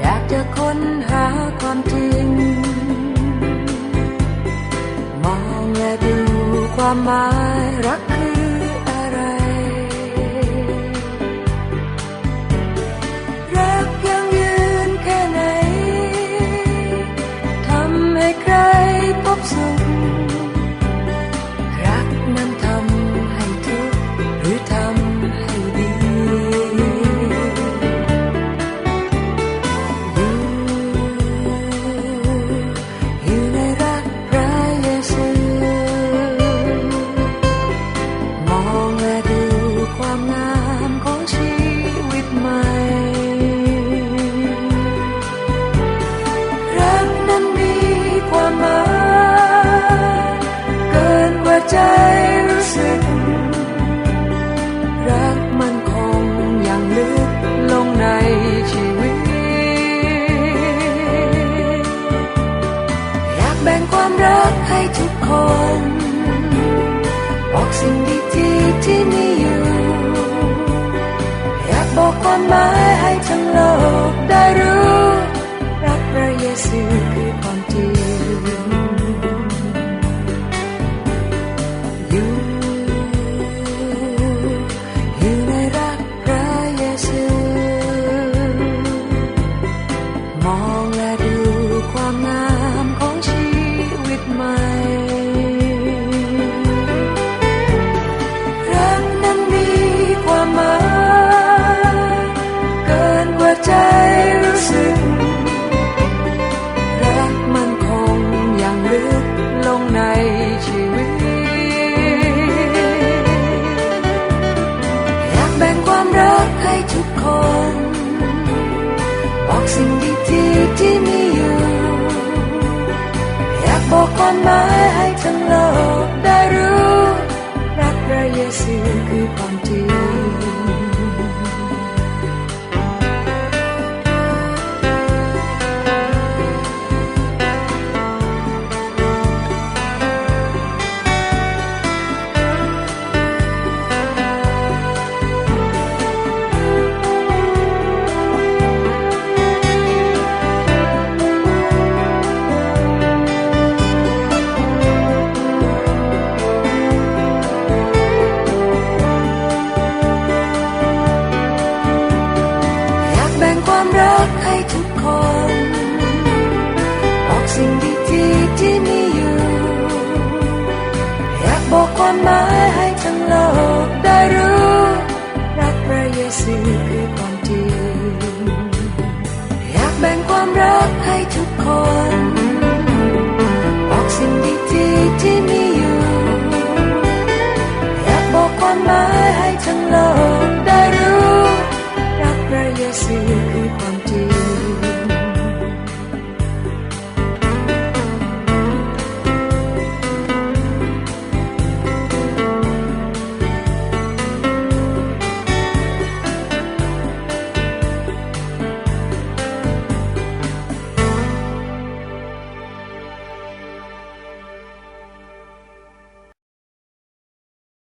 อยากจะค้นหาความจริง มองและดูความหมายรัก ใจรู้สึก รักมันคงยังลึกลงในชีวิต อยากแบ่งความรักให้ทุกคน บอกสิ่งดีๆที่มีอยู่ อยากบอกความหมายให้ทั้งโลกได้รู้ รักพระเยซู สิ่งดีๆที่มีอยู่ อยากบอกความหมายให้ทั้งโลก บ่งความรักให้ทุกคนบอกสิ่งดีๆที่มีอยู่ อยากบอกความหมายให้ทั้งโลกได้รู้ รักพระเยซูคือความจริงอยากแบ่งความรักให้ทุกคน